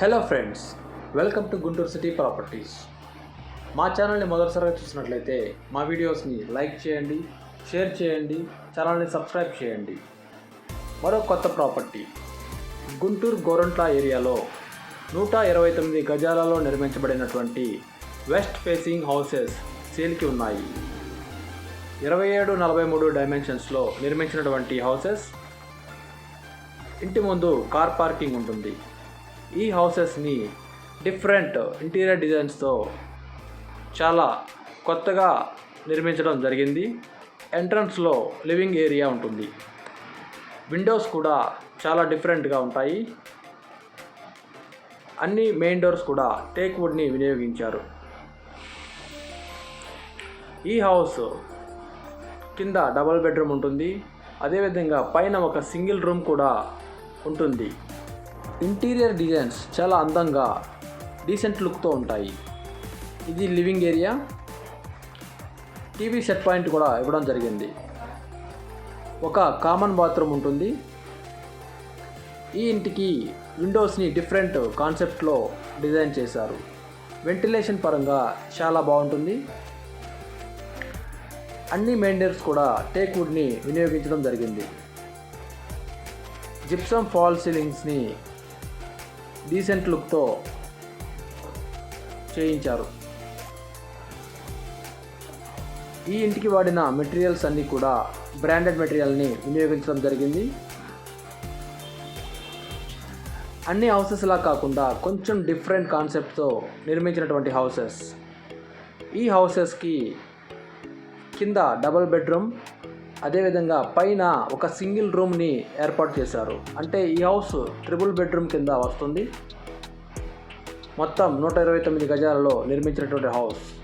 Hello friends welcome to Guntur city properties మా ఛానల్ని మొదటిసారిగా చూసినట్లయితే మా వీడియోస్ని లైక్ చేయండి షేర్ చేయండి ఛానల్ని సబ్స్క్రైబ్ చేయండి. మరో కొత్త ప్రాపర్టీ గుంటూరు గోరంట్ల ఏరియాలో నూట ఇరవై తొమ్మిది గజాలలో నిర్మించబడినటువంటి వెస్ట్ ఫేసింగ్ హౌసెస్ సేల్కి ఉన్నాయి. ఇరవై ఏడు నలభై మూడు డైమెన్షన్స్లో నిర్మించినటువంటి హౌసెస్ ఇంటి ముందు కార్ పార్కింగ్ ఉంటుంది. ఈ హౌసెస్ని డిఫరెంట్ ఇంటీరియర్ డిజైన్స్తో చాలా కొత్తగా నిర్మించడం జరిగింది. ఎంట్రన్స్లో లివింగ్ ఏరియా ఉంటుంది. విండోస్ కూడా చాలా డిఫరెంట్గా ఉంటాయి. అన్ని మెయిన్ డోర్స్ కూడా టేక్ వుడ్ని వినియోగించారు. ఈ హౌస్ కింద డబల్ బెడ్రూమ్ ఉంటుంది. అదేవిధంగా పైన ఒక సింగిల్ రూమ్ కూడా ఉంటుంది. ఇంటీరియర్ డిజైన్స్ చాలా అందంగా డీసెంట్ లుక్తో ఉంటాయి. ఇది living area TV set point కూడా ఇవ్వడం జరిగింది. ఒక కామన్ బాత్రూమ్ ఉంటుంది. ఈ ఇంటికి విండోస్ని డిఫరెంట్ కాన్సెప్ట్లో డిజైన్ చేశారు. వెంటిలేషన్ పరంగా చాలా బాగుంటుంది. అన్ని మెయింటైన్స్ కూడా టేక్ వుడ్ని వినియోగించడం జరిగింది. జిప్సమ్ ఫాల్ సీలింగ్స్ని డీసెంట్ లుక్తో చేయించారు. ఈ ఇంటికి వాడిన మెటీరియల్స్ అన్నీ కూడా బ్రాండెడ్ మెటీరియల్ని వినియోగించడం జరిగింది. అన్ని హౌసెస్లా కాకుండా కొంచెం డిఫరెంట్ కాన్సెప్ట్తో నిర్మించినటువంటి హౌసెస్. ఈ హౌసెస్కి కింద డబుల్ బెడ్రూమ్ అదేవిధంగా పైన ఒక సింగిల్ రూమ్ని ఏర్పాటు చేశారు. అంటే ఈ హౌస్ ట్రిపుల్ బెడ్రూమ్ కింద వస్తుంది. మొత్తం నూట ఇరవై తొమ్మిది గజాలలో నిర్మించినటువంటి హౌస్.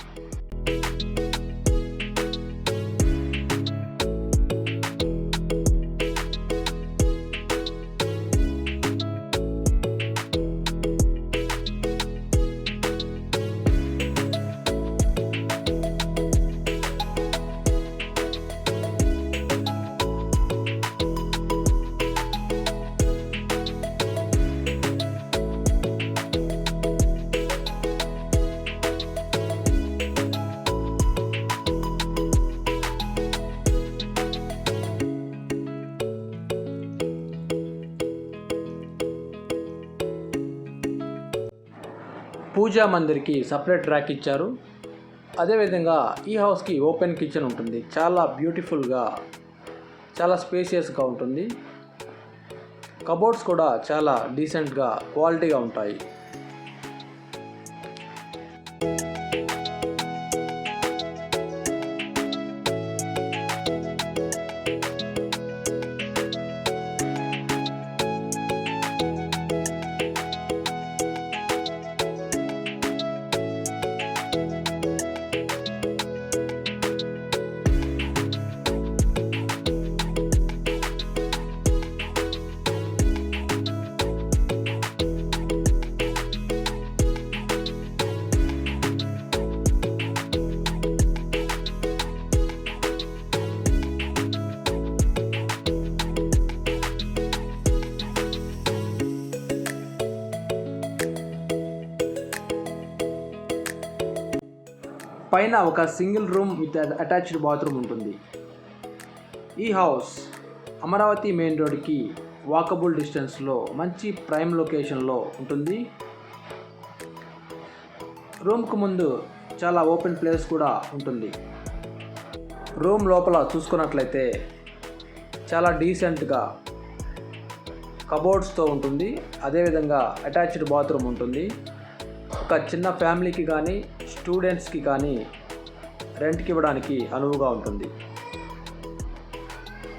పూజా మందిర్కి సపరేట్ ర్యాక్ ఇచ్చారు. అదేవిధంగా ఈ హౌస్కి ఓపెన్ కిచెన్ ఉంటుంది. చాలా బ్యూటిఫుల్గా చాలా స్పేసియస్గా ఉంటుంది. కబోర్డ్స్ కూడా చాలా డీసెంట్గా క్వాలిటీగా ఉంటాయి. పైన ఒక single room with attached bathroom ఉంటుంది. ఈ హౌస్ అమరావతి మెయిన్ రోడ్కి వాకబుల్ డిస్టెన్స్లో మంచి ప్రైమ్ లొకేషన్లో ఉంటుంది. రూమ్కు ముందు చాలా ఓపెన్ ప్లేస్ కూడా ఉంటుంది. రూమ్ లోపల చూసుకున్నట్లయితే చాలా డీసెంట్గా కబోర్డ్స్తో ఉంటుంది. అదేవిధంగా అటాచ్డ్ బాత్రూమ్ ఉంటుంది. ఒక చిన్న ఫ్యామిలీకి కానీ స్టూడెంట్స్కి కానీ రెంట్కి ఇవ్వడానికి అనువుగా ఉంటుంది.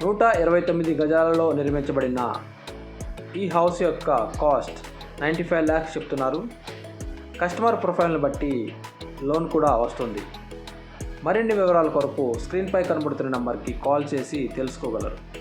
నూట ఇరవై తొమ్మిది గజాలలో నిర్మించబడిన ఈ హౌస్ యొక్క కాస్ట్ నైంటీ ఫైవ్ ల్యాక్స్ చెప్తున్నారు. కస్టమర్ ప్రొఫైల్ని బట్టి లోన్ కూడా వస్తుంది. మరిన్ని వివరాల కొరకు స్క్రీన్పై కనబడుతున్న నెంబర్కి కాల్ చేసి తెలుసుకోగలరు.